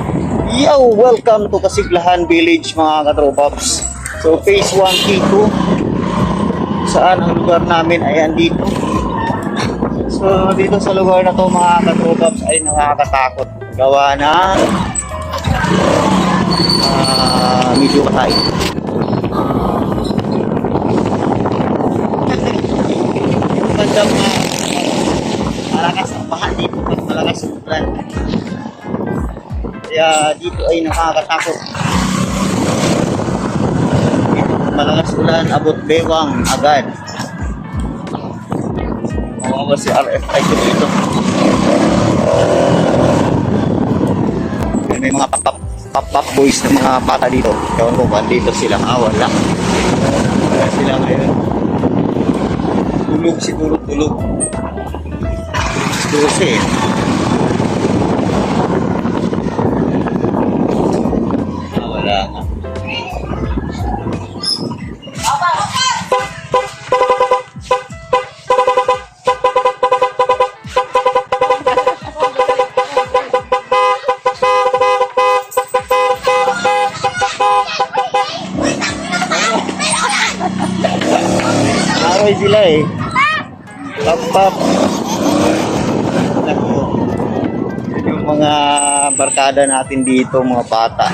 Hello! Welcome to Kasiglahan Village mga katropaps. So phase 1, K2. Saan ang lugar namin ay andito. So dito sa lugar na to mga katropaps ay nakakatakot. Gawa na ah medyo patay. Yung bandang uh, malakas ang baha dito malakas ang ulan. Kaya dito ay nakakatakot. Malakas ulan, abot bewang agad. Mawawa si RFI ko dito. May mga pop-up pop-up boys na mga bata dito. Ewan ko kung dito sila. Ah, wala. Wala sila ngayon. Tulog siguro, tulog. 12 eh. Aroy sila eh. Pap. Naku. Yung mga barkada natin dito, mga bata.